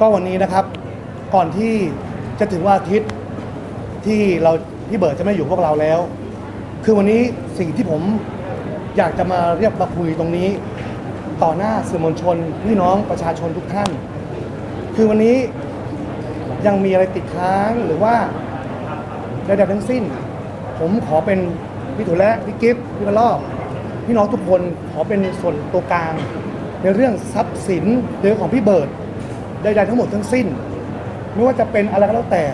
ก็วันนี้นะครับก่อนที่จะถึงวันอาทิตย์ที่เราพี่เบิร์ดจะไม่อยู่พวกเราแล้ว คือวันนี้สิ่งที่ผมอยากจะมาเรียกมาคุยตรงนี้ ต่อหน้าสื่อมวลชนพี่น้องประชาชนทุกท่าน คือวันนี้ยังมีอะไรติดค้างหรือว่าใดๆทั้งสิ้น ผมขอเป็นพี่ถุและพี่กิฟต์พี่กระลอกพี่น้องทุกคนขอเป็นส่วนตัวกลาง ในเรื่องทรัพย์สินเรื่องของพี่เบิร์ด ดๆทั้งหมดทั้งสิ้น ไม่ว่าจะเป็นอะไรก็แล้วแต่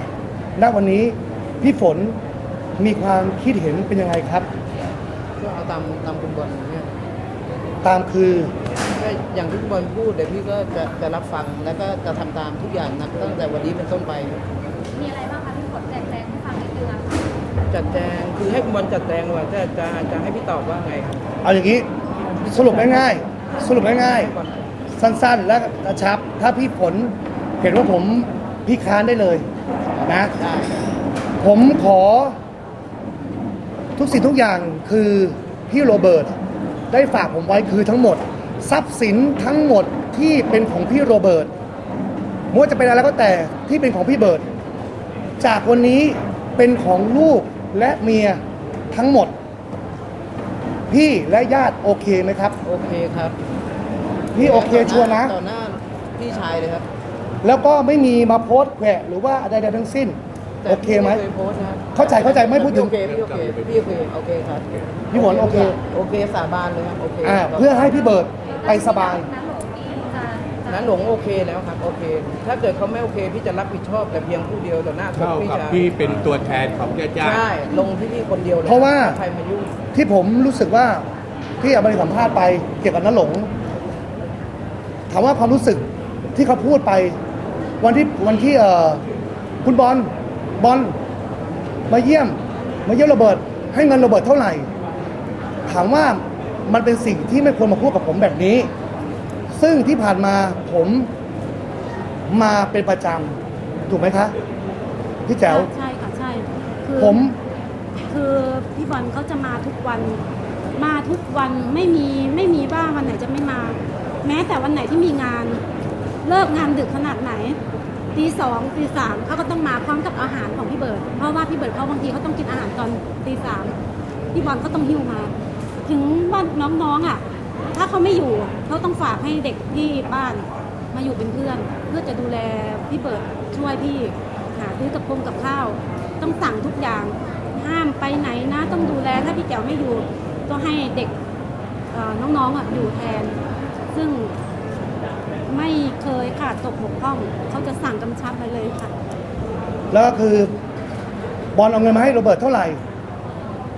ณวันนี้พี่ฝนมีความคิดเห็นเป็นยังไงครับ ก็เอาตามตามคุณบอลเนี่ยตามคือก็อย่างที่คุณบอลพูดเดี๋ยวพี่ก็จะจะรับฟังแล้วก็จะทำตามทุกอย่างนะตั้งแต่วันนี้เป็นต้นไป มีอะไรบ้างคะพี่ฝนแจกแจงให้ฟังนิดนึงอะค่ะจัดแจงคือให้คุณบอลจัดแจงว่าจะจะจะให้พี่ตอบว่าไงครับเอาอย่างนี้สรุปง่ายๆสรุปง่ายก่อนๆ สั้นๆ และกระชับ ถ้าพี่ฝนเห็นว่าผมพี่ค้านได้เลยนะ ผมขอ ทุกสิ่งทุกอย่างคือพี่โรเบิร์ตได้ฝากผมไว้คือทั้งหมด ทรัพย์สินทั้งหมดที่เป็นของพี่โรเบิร์ตไม่ว่าจะเป็นอะไรก็แต่ที่เป็นของพี่เบิร์ตจากวันนี้เป็นของลูกและเมียทั้งหมด พี่และญาติโอเคไหมครับ โอเคครับ พี่โอเคชัวร์นะ ต่อหน้าพี่ชายเลยครับแล้วก็ไม่มีมาโพสต์แขวะหรือว่าอะไรใดๆทั้งสิ้น แต่โอเคไหม พี่เคยโพสต์นะครับเข้าใจเข้าใจไม่พูดถึง โอเคพี่โอเคพี่โอเคโอเคครับพี่ฝนโอเคโอเคสาบานเลยครับโอเคอ่าเพื่อให้พี่เบิร์ตไปสบาย น้าหลวงนี่จะจะนั้นหลงโอเคแล้วครับโอเค ถ้าเกิดเขาไม่โอเคพี่จะรับผิดชอบแต่เพียงผู้เดียวต่อหน้าทุกเท่าพี่กับชายพี่เป็นตัวแทนของญาติญาติใช่ลงที่พี่คนเดียวเลยเพราะว่า ใครมายุ่ง ที่ผมรู้สึกว่าที่เอาไปสัมภาษณ์ไปเกี่ยวกับน้าหลง ถามว่าความรู้สึกที่เขาพูดไป วันที่วันที่เอ่อคุณบอลบอลมาเยี่ยม มาเยี่ยมโรเบิร์ตให้เงินโรเบิร์ตเท่าไหร่ ถามว่ามันเป็นสิ่งที่ไม่ควรมาพูดกับผมแบบนี้ ซึ่งที่ผ่านมาผมมาเป็นประจำถูกไหมคะพี่แจ๋วใช่ค่ะใช่คือผม คือพี่บอลเขาจะมาทุกวัน มาทุกวันไม่มีไม่มีว่าวันไหนจะไม่มา แม้แต่วันไหนที่มีงานเลิกงานดึกขนาดไหนตีสองตีสามเขาก็ต้องมาพร้อมกับอาหารของพี่เบิร์ดเพราะว่าพี่เบิร์ดเขาบางทีเขาต้องกินอาหารตอนตีสามพี่บอลเขาต้องหิ้วมา ถึงว่านน้องๆอะ ถ้าเขาไม่อยู่เขาต้องฝากให้เด็กที่บ้านมาอยู่เป็นเพื่อน เพื่อจะดูแลพี่เบิร์ดช่วยพี่หาซื้อกับพงกับข้าว ต้องสั่งทุกอย่างห้ามไปไหนนะ ต้องดูแลถ้าพี่แจ๋วไม่อยู่ก็ให้เด็กเอ่อน้องๆอะอยู่แทน ซึ่งไม่เคยขาดตกบกพร่อง เขาจะสั่งกำชับไปเลยค่ะ แล้วก็คือบอลเอาเงินมาให้โรเบิร์ตเท่าไหร่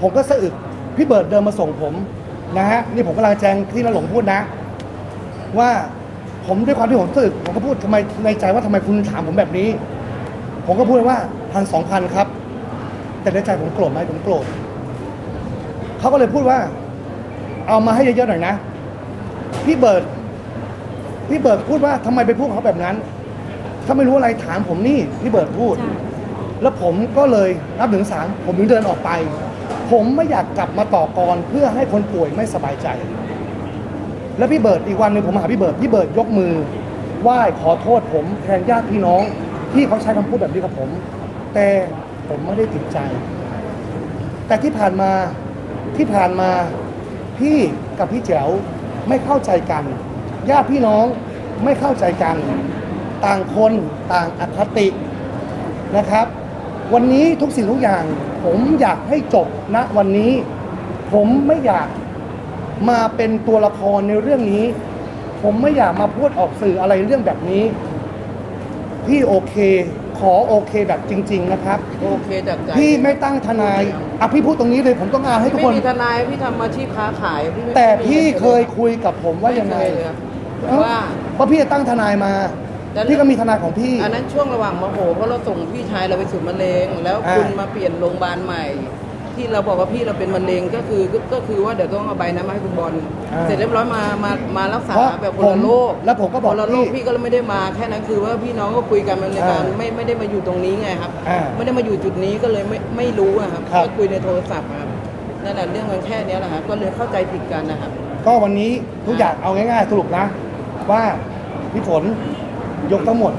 ผมก็สะอึกพี่เบิร์ดเดินมาส่งผมนะฮะนี่ผมกำลังแจงที่นหลงพูดนะ ว่าผมด้วยความที่ผมสะอึกผมก็พูดทำไมในใจว่าทำไมคุณถามผมแบบนี้ ผมก็พูดว่าพันสองพันครับ แต่ในใจผมโกรธไหมผมโกรธเขาก็เลยพูดว่า เอามาให้เยอะๆหน่อยนะ พี่เบิร์ดพี่เบิร์ดพูดว่าทำไมไปพูดกับเขาแบบนั้น ถ้าไม่รู้อะไรถามผมนี่พี่เบิร์ดพูดใช่แล้วผมก็เลยนับถึงสามผมถึงเดินออกไป ผมไม่อยากกลับมาต่อกรเพื่อให้คนป่วยไม่สบายใจ แล้วพี่เบิร์ดอีกวันหนึ่งผมมาหาพี่เบิร์ดพี่เบิร์ดยกมือไหว้ขอโทษผมแทนญาติพี่น้องที่เขาใช้คำพูดแบบนี้กับผม แต่ผมไม่ได้ติดใจ แต่ที่ผ่านมาที่ผ่านมาพี่กับพี่แจ๋ว ไม่เข้าใจกันญาติพี่น้องไม่เข้าใจกัน ต่างคนต่างอคตินะครับ วันนี้ทุกสิ่งทุกอย่าง ผมอยากให้จบณวันนี้ ผมไม่อยากมาเป็นตัวละครในเรื่องนี้ ผมไม่อยากมาพูดออกสื่ออะไรเรื่องแบบนี้ พี่โอเค ขอโอเคแบบจริง ๆ นะครับ โอเคจากใจพี่ไม่ตั้งทนายอะพี่พูดตรงนี้เลยผมต้องการให้ทุกไม่คน มีทนายพี่ทำอาชีพค้าขายพี่ไม่แต่ไม่มีพี่งินเคยคุยกับผมว่ายังไงม่เคเลยครับเอ้าว่าว่าพี่จะตั้งทนายมา แต่ พี่ก็มีทนายของพี่ อันนั้นช่วงระหว่างมโหเพราะเราส่งพี่ชายเราไปสู่มะเร็งแล้วอ่าคุณมาเปลี่ยนโรงพยาบาลใหม่ ที่เราบอกว่าพี่เราเป็นมะเร็งก็คือก็ก็คือว่าเดี๋ยวต้องเอาใบนั้นมาให้คุณบอลอ่าเสร็จเรียบร้อยมามามารักษาเพราะแบบคนผละมโรคแล้วผมก็บอกคนละโรคพี่ พี่ก็เลยไม่ได้มาแค่นั้นคือว่าพี่น้องก็คุยกันในการอ่าไม่ไม่ได้มาอยู่ตรงนี้ไงครับ อ่าไม่ได้มาอยู่จุดนี้ก็เลยไม่ไม่รู้อะครับครับ ก็คุยในโทรศัพท์ครับนั่นแหละเรื่องมันแค่เนี้ยแหละครับก็เลยเข้าใจผิดกันนะครับ ก็วันนี้ทุกอย่างเอาง่ายๆสรุปนะ ว่าพี่ฝนยกทั้งหมด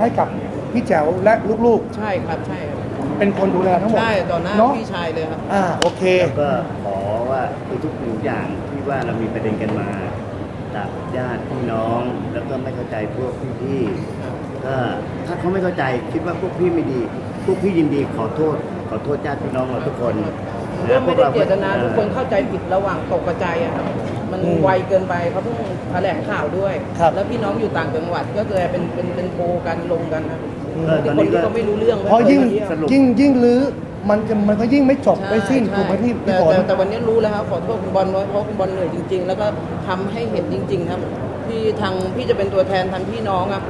ให้กับพี่แจ๋วและลูกใช่ครับใช่ครับๆ เป็นคนดูแลทั้งหมดใช่ต่อหน้าเนาะพี่ชายเลยครับ อ่าโอเค แล้วก็ขอว่าคือทุกสิ่งอย่างที่ว่าเรามีประเด็นกันมาจากญาติพี่น้อง แล้วก็ไม่เข้าใจพวกพี่ๆก็ถ้าเขาไม่เข้าใจคิดว่าพวกพี่ไม่ดี พวกพี่ยินดีขอโทษ ขอโทษญาติพี่น้องเราทุกคนเรื่องไม่ได้พวเจตนาออทุกคนเข้าใจผิดระหว่างตกกระจายอะครับ มันอืมไวเกินไปเขาเพิ่งแถลงข่าวด้วย ครับแล้วพี่น้องอยู่ต่างจังหวัดก็เลยเป็นเป็นเป็นโพลกันลงกันนะเออตที่อนคนนี้ที่ก็เขาไม่รู้เรื่องเพราะยิ่งไม่คเที่วสรุป ยิ่งยิ่งลื้อมันจะมันก็ยิ่งไม่จบใช่ไม่สิ้นใช่ถูกไหมพี่แต่พี่ฝน แต่แต่วันนี้รู้แล้วครับขอโทษคุณบอลน้อยเพราะคุณบอลเหนื่อยจริง ๆ แล้วก็ทำให้เห็นจริง ๆ ครับพี่ทางพี่จะเป็นตัวแทนทางพี่น้องอะ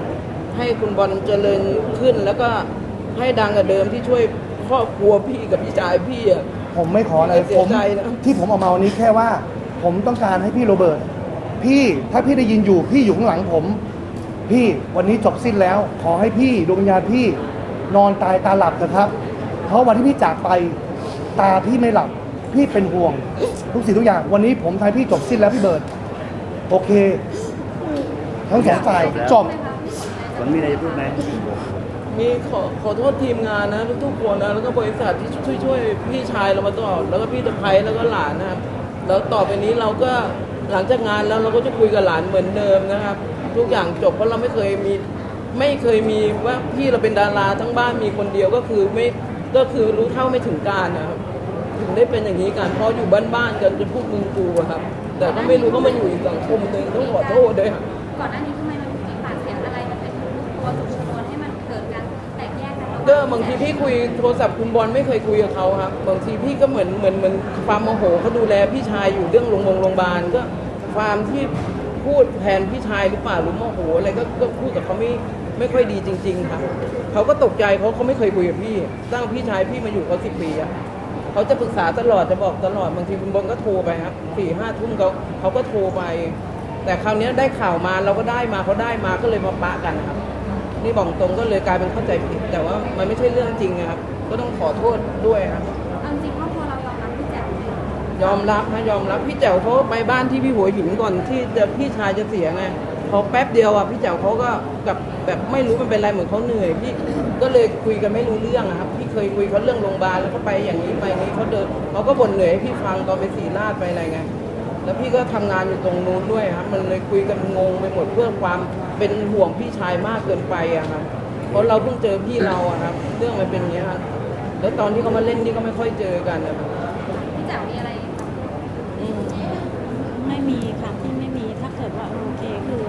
ให้คุณบอลเจริญขึ้น แล้วก็ให้ดังกว่าเดิมที่ช่วยครอบครัวพี่กับพี่ชายพี่อะ ผมไม่ขออะไรเสียผมใจนะที่ผมออกมาวันนี้แค่ว่า ผมต้องการให้พี่โรเบิร์ตพี่ถ้าพี่ได้ยินอยู่พี่อยู่ข้างหลังผม พี่วันนี้จบสิ้นแล้ว ขอให้พี่ดวงวิญญาณพี่นอนตายตาหลับนะครับ เพราะวันที่พี่จากไปตาพี่ไม่หลับ พี่เป็นห่วง ทุกสิ่งทุกอย่าง วันนี้ผมทายพี่จบสิ้นแล้วพี่เบิร์ตโอเค ทั้งสองฝ่ายจบฝนมีอะไรจะพูดไหมมีขอขอโทษทีมงานนะทุกๆคนนะแล้วก็บริษัทที่ช่วยช่วยพี่ชายเรามาตลอดแล้วก็พี่ตะไคร้แล้วก็หลานนะครับ แล้วต่อไปนี้เราก็หลังจากงานแล้วเราก็จะคุยกับหลานเหมือนเดิมนะครับ ทุกอย่างจบเพราะเราไม่เคยมีไม่เคยมีว่าพี่เราเป็นดาราทั้งบ้านมีคนเดียวก็คือไม่ก็คือรู้เท่าไม่ถึงการนะครับถึงได้เป็นอย่างนี้กันเพราะอยู่บ้านๆกันจะพูดมึงกูอะครับ แต่ก็ไม่รู้ก็มาอยู่อีกสังคมหนึ่งต้องขอโทษด้วยครับ ก่อนหน้านี้ กแยกกันระหว่ก็บางทีพี่คุยโทรศัพท์คุณบอลไม่เคยคุยกับเขาครับบางทีพี่ก็เหมือนเหมือนเหมือนความโมโหเขาดูแลพี่ชายอยู่เรื่องโรงพยาบาลก็ความที่พูดแทนพี่ชายหรือเปล่าหรือโมโหอะไรก็ก็พูดกับเขาไม่ไม่ค่อยดีจริง ๆ ครับเขาก็ตกใจเพราะเขาไม่เคยคุยกับพี่ ตั้งพี่ชายพี่มาอยู่เขาสิบปีอะเขาจะปรึกษาตลอดจะบอกตลอดบางทีคุณบอลก็โทรไปครับสี่ห้าทุ่มเขาเขาก็โทรไป แต่คราวนี้ได้ข่าวมาเราก็ได้มาเขาได้มาก็เลยมาปะกันครับ นี่บอกตรงก็เลยกลายเป็นเข้าใจผิด แต่ว่ามันไม่ใช่เรื่องจริงนะครับ ก็ต้องขอโทษด้วยครับ เอาจริงๆครอบครัวเรายอมรับพี่แจ๋วไหมยอมรับนะยอมรับพี่แจ๋วเขาไปบ้านที่พี่หัวหินก่อนที่จะพี่ชายจะเสียไงพอแป๊บเดียวอะพี่แจ๋วเขาก็กับแบบไม่รู้มันเป็นอะไรเหมือนเขาเหนื่อยพี่ก็เลยคุยกันไม่รู้เรื่องอะครับพี่เคยคุยเขาเรื่องโรงพยาบาลแล้วเขาไปอย่างนี้ไปอย่างนี้เขาเดินเขาก็บ่นเหนื่อยให้พี่ฟังตอนไปสีราดไปอะไรไง แล้วพี่ก็ทำงานอยู่ตรงนู้นด้วยครับมันเลยคุยกันงงไปหมดเพื่อความเป็นห่วงพี่ชายมากเกินไปอะครับเพราะเราเพิ่งเจอพี่เราอะครับ เรื่องมันเป็นอย่างนี้ครับแล้วตอนที่เขามาเล่นนี่ก็ไม่ค่อยเจอกันนะครับพี่แจ๋วมีอะไรอืมไม่มีค่ะพี่ไม่มีถ้าเกิดว่าโอเคคือ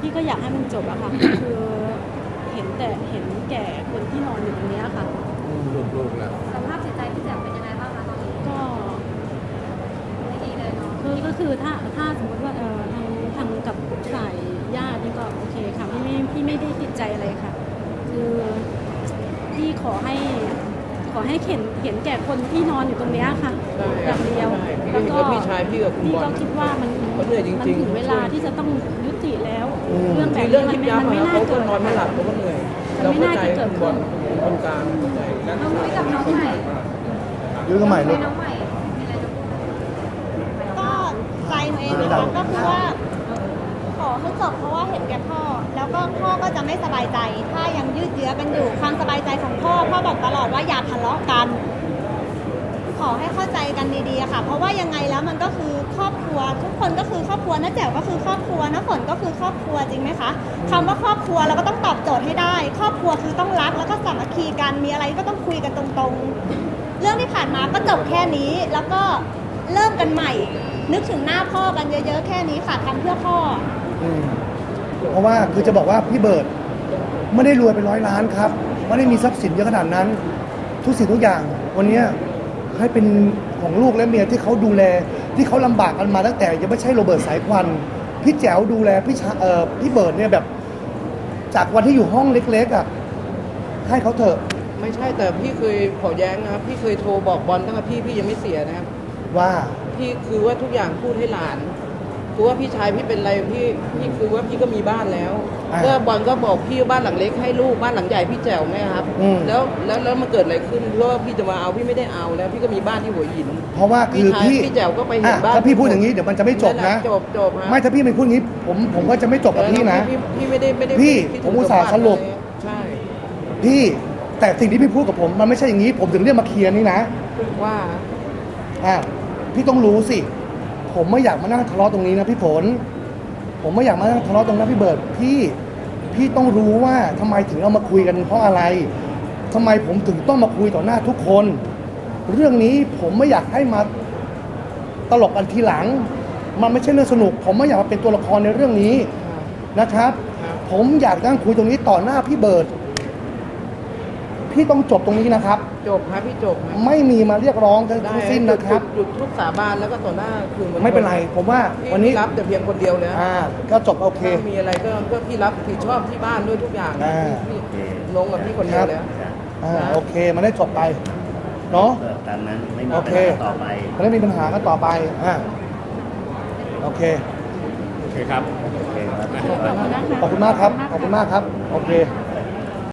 พี่ก็อยากให้มันจบอะค่ะคือเห็นแต่เห็นแก่คนที่นอนอยู่ตรงเนี้ยค่ะลูกๆแล้ว ก็คือถ้าถ้าสมมติว่าเออทางทางกับฝ่ายญาตินี่ก็โอเคค่ะพี่ไม่พี่ไม่ได้ติดใจอะไรค่ะ คือพี่ขอให้ขอให้เห็นเห็นแก่คนที่นอนอยู่ตรงเนี้ยค่ะใช่อย่างเดียวใช่แล้วก็พี่ชายพี่กับคุณพี่บอลก็คิดว่ามันเขาเหนื่อยจริงๆ มันถึงเวลาที่จะต้องยุติแล้วอืมเรื่องแบมีบเรื่องนี้ยิบมันยับไม่อะมันเขาไม่น่าก็เกิด นอนไม่หลับเขาก็เหนื่อยมันเราไม่เข้าน่าใจจะเกิดคุณบอลคนกลางเข้าใจน้องคุยกับน้องใหม่ยื้อกันใหม่ลูก น้องใหม่มีอะไรจะพูดไหม ก็ใจหนูเองนะคะ ก็คือว่าขอให้จบเพราะว่าเห็นแก่พ่อ แล้วก็พ่อก็จะไม่สบายใจ ถ้ายังยืดเยื้อกันอยู่ความสบายใจของพ่อพ่อบอกตลอดว่าอย่าทะเลาะกัน ขอให้เข้าใจกันดีๆค่ะ เพราะว่ายังไงแล้วมันก็คือครอบครัว ทุกคนก็คือครอบครัวน้าแจ๋วก็คือครอบครัวน้าฝนก็คือครอบครัวจริงไหมคะคำว่าครอบครัวเราก็ต้องตอบโจทย์ให้ได้ ครอบครัวคือต้องรักแล้วก็สามัคคีกันมีอะไรก็ต้องคุยกันตรงๆ เรื่องที่ผ่านมาก็จบแค่นี้แล้วก็เริ่มกันใหม่ นึกถึงหน้าพ่อกันเยอะๆ แค่นี้ค่ะทำเพื่อพ่อ อืมเพราะว่าคือจะบอกว่าพี่เบิร์ดไม่ได้รวยเป็นร้อยล้านครับไม่ได้มีทรัพย์สินเยอะขนาดนั้น ทุกสิ่งทุกอย่าง วันเนี้ยให้เป็นของลูกและเมียที่เขาดูแล ที่เขาลำบากกันมาตั้งแต่ยังไม่ใช่โรเบิร์ตสายควันพี่แจ๋วดูแลพี่ชาเอ่อพี่เบิร์ดเนี่ยแบบ จากวันที่อยู่ห้องเล็กๆอะให้เขาเถอะไม่ใช่แต่พี่เคยขอแย้งนะครับ พี่เคยโทรบอกบอลตั้งแต่พี่พี่ยังไม่เสียนะครับว่า พี่คือว่าทุกอย่างพูดให้หลานคือว่าพี่ชายพี่เป็นอะไรพี่พี่คือว่าพี่ก็มีบ้านแล้วอ่าก็บอลก็บอกพี่ว่าบ้านหลังเล็กให้ลูกบ้านหลังใหญ่พี่แจ๋วไหมครับอืม แล้วแล้วแล้วมันเกิดอะไรขึ้นเพราะว่าพี่จะมาเอาพี่ไม่ได้เอาแล้ว พี่ก็มีบ้านที่หัวหิน เพราะว่าคือพี่ชายพี่พี่แจ๋วก็ไปเห็นอะบ้าน ถ้าพี่พูดอย่างนี้เดี๋ยวมันจะไม่จบนะ จบจบฮะไม่ถ้าพี่ไม่พูดอย่างนี้ ผมผมก็จะไม่จบกับพี่นะ พี่พี่ไม่ได้ไม่ได้พี่คิดผถึมงอุตส่าห์สรุปมบัติเลยพี่แต่สิ่งที่พี่พูดกับผมมันไม่ใช่อย่างนี้ ผมถึงเรียกมาเคลียร์นี่นะว่า อ่า พี่ต้องรู้สิ ผมไม่อยากมานั่งทะเลาะตรงนี้นะพี่ฝน ผมไม่อยากมานั่งทะเลาะตรงนั้นพี่เบิร์ดพี่พี่ต้องรู้ว่าทำไมถึงเอามาคุยกันเพราะอะไรทำไมผมถึงต้องมาคุยต่อหน้าทุกคน เรื่องนี้ผมไม่อยากให้มาตลกกันทีหลัง มันไม่ใช่เรื่องสนุก ผมไม่อยากมาเป็นตัวละครในเรื่องนี้นะครับครับผมอยากนั่งคุยตรงนี้ต่อหน้าพี่เบิร์ด พี่ต้องจบตรงนี้นะครับ จบครับพี่จบครับไม่มีมาเรียกร้องทั้งได้สิ้นนะครับ หยุดหยุดทุกสาบานแล้วก็ต่อหน้าคือไม่เป็นไร ผมว่าพี่วันนี้รับแต่เพียงคนเดียวเลยนะอ่าก็จบโอเค ถ้ามีอะไรก็ก็พี่รับผิดชอบที่บ้านด้วยทุกอย่างอ่าพี่ลงกับพี่คนเดียวเลยอ่าโอเค มันได้จบไปเนาะ เออตามนั้นไม่มีโอปัญเค หาต่อไปมันไม่มีปัญหากันต่อไปอ่าโอเค โอเคครับ โอเคครับ ขอบคุณนะคะขอบคุณมากครับ ขอบคุณมากครับ โอเคข